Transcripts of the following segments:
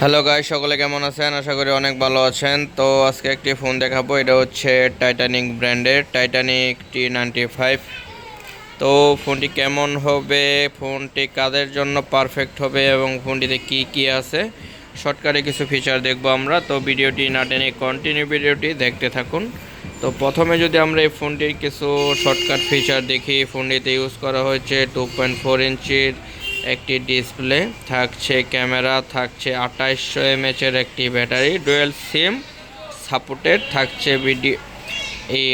Hello guy সকলে কেমন আছেন? আশা করি অনেক ভালো আছেন। তো আজকে একটি ফোন দেখাবো, এটা হচ্ছে টাইটানিক ব্র্যান্ডের টাইটানিক টি নাইনটি ফাইভ তো ফোনটি কেমন হবে, ফোনটি কাদের জন্য পারফেক্ট হবে এবং ফোনটিতে কি কি আছে শর্টকাটে কিছু ফিচার দেখব আমরা। তো ভিডিওটি না টেনে কন্টিনিউ ভিডিওটি দেখতে থাকুন। তো প্রথমে যদি আমরা এই ফোনটির কিছু শর্টকাট ফিচার দেখি, ফোনটিতে ইউজ করা হয়েছে টু পয়েন্ট ফোর ইঞ্চির একটি ডিসপ্লে, থাকছে ক্যামেরা, থাকছে আঠাইশশো এমএচের একটি ব্যাটারি, ডুয়েল সিম সাপোর্টেড, থাকছে ভিডিও এই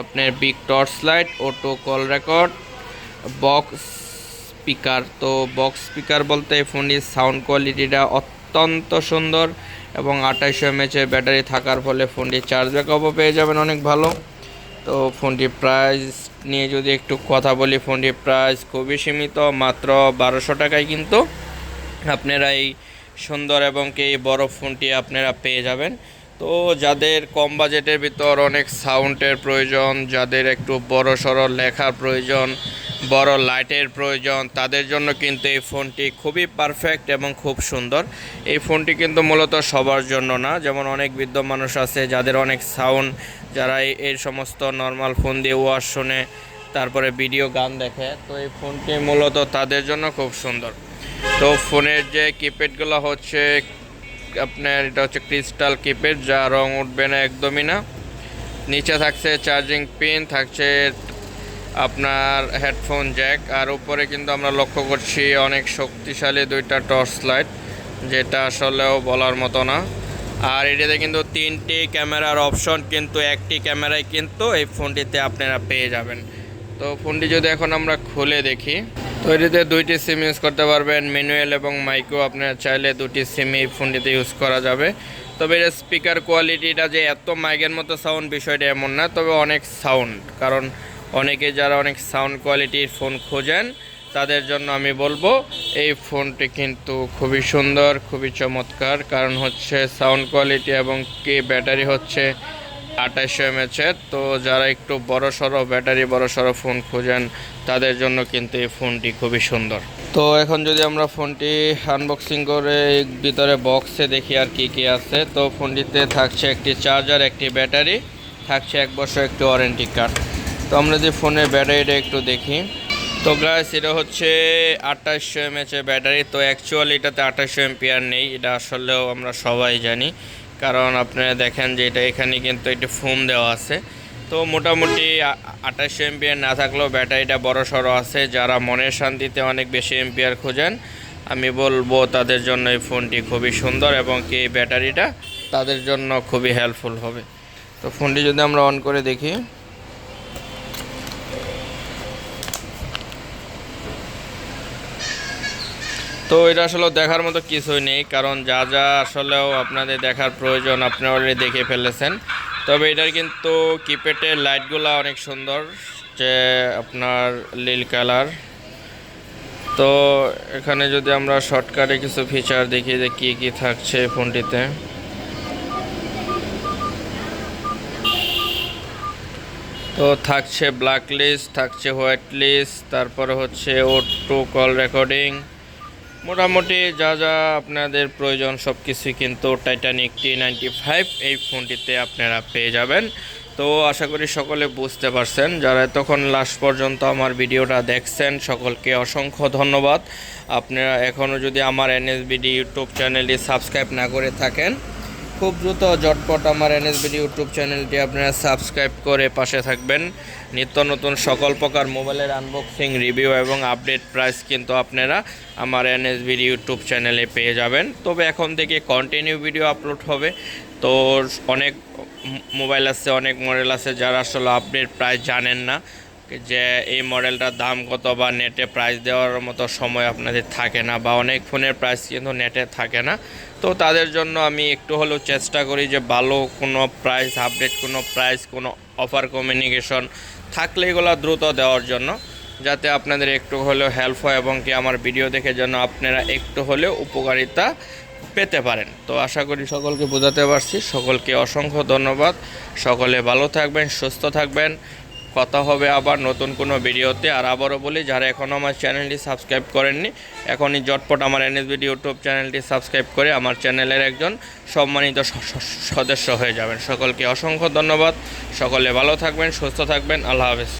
আপনার big torch light, auto call record, box speaker. তো বক্স স্পিকার বলতে এই ফোনটির সাউন্ড কোয়ালিটিটা অত্যন্ত সুন্দর এবং আঠাইশশো এমএচের ব্যাটারি থাকার ফলে ফোনটি চার্জ ব্যাকআপও পেয়ে যাবেন অনেক ভালো। তো ফোনটির প্রাইস নিয়ে যদি একটু কথা বলি ফোনটির প্রাইস খুবই সীমিত, মাত্র বারোশো টাকায় কিন্তু আপনারা এই সুন্দর এবং কি এই বড় ফোনটি আপনারা পেয়ে যাবেন। তো যাদের কম বাজেটের ভিতর অনেক সাউন্ডের প্রয়োজন, যাদের একটু বড় সড় লেখার প্রয়োজন বড় লাইটের প্রয়োজন, তাদের জন্য কিন্তু এই ফোনটি খুবই পারফেক্ট এবং খুব সুন্দর। এই ফোনটি কিন্তু মূলত সবার জন্য না, যেমন অনেক বৃদ্ধ মানুষ আছে যাদের অনেক সাউন্ড যারা এই- সমস্ত নর্মাল ফোন দিয়ে ওয়াশ শুনে, তারপরে ভিডিও গান দেখে, তো এই ফোনটি মূলত তাদের জন্য খুব সুন্দর। তো ফোনের যে কিপ্যাডগুলো হচ্ছে, আপনার এটা হচ্ছে ক্রিস্টাল কিপ্যাড যা রং উঠবে না একদমই না। নিচে থাকছে চার্জিং পিন থাকছে আপনার হেডফোন জ্যাক, আর উপরে কিন্তু আমরা লক্ষ্য করছি অনেক শক্তিশালী দুইটা টর্চ লাইট, যেটা আসলেও বলার মতো না। আর এটাতে কিন্তু তিনটি ক্যামেরার অপশন, কিন্তু একটি ক্যামেরায় কিন্তু এই ফোনটিতে আপনারা পেয়ে যাবেন। তো ফোনটি যদি এখন আমরা খুলে দেখি, তো এটিতে দুইটি সিম ইউজ করতে পারবেন, ম্যানুয়াল এবং মাইক্রো আপনারা চাইলে দুটি সিম এই ফোনটিতে ইউজ করা যাবে। তবে এর স্পিকার কোয়ালিটিটা যে এত মাইকের মতো সাউন্ড বিষয়টা এমন না, তবে অনেক সাউন্ড কারণ অনেকে যারা অনেক সাউন্ড কোয়ালিটির ফোন খোঁজেন, তাদের জন্য আমি বলব, এই ফোনটি কিন্তু খুবই সুন্দর, খুবই চমৎকার। কারণ হচ্ছে সাউন্ড কোয়ালিটি এবং কি ব্যাটারি হচ্ছে আঠাশশো এমএচের তো যারা একটু বড় সড়ো ব্যাটারি বড় সড়ো ফোন খোঁজেন, তাদের জন্য কিন্তু এই ফোনটি খুবই সুন্দর। তো এখন যদি আমরা ফোনটি আনবক্সিং করে ভিতরে বক্সে দেখি আর কি কি আছে, তো ফোনটিতে থাকছে একটি চার্জার একটি ব্যাটারি থাকছে এক বছর একটি ওয়ারেন্টি কার্ড তো আমরা যে ফোনের ব্যাটারিটা একটু দেখি। তো গাছ এটা হচ্ছে আঠাশশো এমএচের ব্যাটারি। তো অ্যাকচুয়ালি এটাতে আঠাশশো এমপিআর নেই, এটা আসলেও আমরা সবাই জানি। কারণ আপনারা দেখেন যে এটা এখানে কিন্তু একটি ফোম দেওয়া আছে। তো মোটামুটি আঠাশশো এমপিআর না থাকলেও ব্যাটারিটা বড় সড়ো আছে। যারা মনের শান্তিতে অনেক বেশি এমপিআর খোঁজেন, আমি বলব তাদের জন্য এই ফোনটি খুবই সুন্দর এবং কি এই ব্যাটারিটা তাদের জন্য খুবই হেল্পফুল হবে। তো ফোনটি যদি আমরা অন করে দেখি। তো এটা আসলে দেখার মতো কিছুই নেই, কারণ যা যা আসলেও আপনাদের দেখার প্রয়োজন আপনি অলরেডি দেখে ফেলেছেন। তবে এটার কিন্তু কিপ্যাডের লাইটগুলো অনেক সুন্দর, যে আপনার নীল কালার। তো এখানে যদি আমরা শর্টকাটে কিছু ফিচার দেখি যে কী কী থাকছে ফোনটিতে। তো থাকছে ব্ল্যাক লিস্ট থাকছে হোয়াইট লিস্ট তারপরে হচ্ছে ও টু কল রেকর্ডিং মোটামুটি যা যা আপনাদের প্রয়োজন সব কিছুই কিন্তু টাইটানিক টি নাইনটি ফাইভ এই ফোনটিতে আপনারা পেয়ে যাবেন। তো আশা করি সকলে বুঝতে পারছেন, যারা তখন লাস্ট পর্যন্ত আমার ভিডিওটা দেখছেন, সকলকে অসংখ্য ধন্যবাদ। আপনারা এখনও যদি আমার এনএসবিডি ইউটিউব চ্যানেলটি সাবস্ক্রাইব না করে থাকেন খুব দ্রুত জটপট আমার এনএসবিডি ইউটিউব চ্যানেলটি আপনারা সাবস্ক্রাইব করে পাশে থাকবেন। নিত্য নতুন সকল প্রকার মোবাইলের আনবক্সিং রিভিউ এবং আপডেট প্রাইস কিন্তু আপনারা আমার এনএসবিডি ইউটিউব চ্যানেলে পেয়ে যাবেন। তবে এখন থেকে কন্টিনিউ ভিডিও আপলোড হবে। তো অনেক মোবাইল আছে, অনেক মডেল আছে যারা আসলে আপডেট প্রাইস জানেন না। যে এই মডেলটার দাম কত বা নেটে প্রাইস দেওয়ার মতো সময় আপনাদের থাকে না বা অনেক ফোনের প্রাইস কিন্তু নেটে থাকে না। তো তাদের জন্য আমি একটু হলেও চেষ্টা করি যে ভালো কোনো প্রাইস আপডেট কোনো প্রাইস কোনো অফার কমিউনিকেশন থাকলে এগুলো দ্রুত দেওয়ার জন্য, যাতে আপনাদের একটু হলেও হেল্প হয় এবং কি আমার ভিডিও দেখে যেন আপনারা একটু হলেও উপকারিতা পেতে পারেন। তো আশা করি সকলকে বোঝাতে পারছি। সকলকে অসংখ্য ধন্যবাদ। সকলে ভালো থাকবেন, সুস্থ থাকবেন। কথা হবে আবার নতুন কোনো ভিডিওতে। আর আবারও বলি, যারা এখনও আমার চ্যানেলটি সাবস্ক্রাইব করেননি, এখনই জটপট আমার এনএসবিডি ইউটিউব চ্যানেলটি সাবস্ক্রাইব করে আমার চ্যানেলের একজন সম্মানিত সদস্য হয়ে যাবেন। সকলকে অসংখ্য ধন্যবাদ। সকলে ভালো থাকবেন, সুস্থ থাকবেন। আল্লাহ হাফেজ।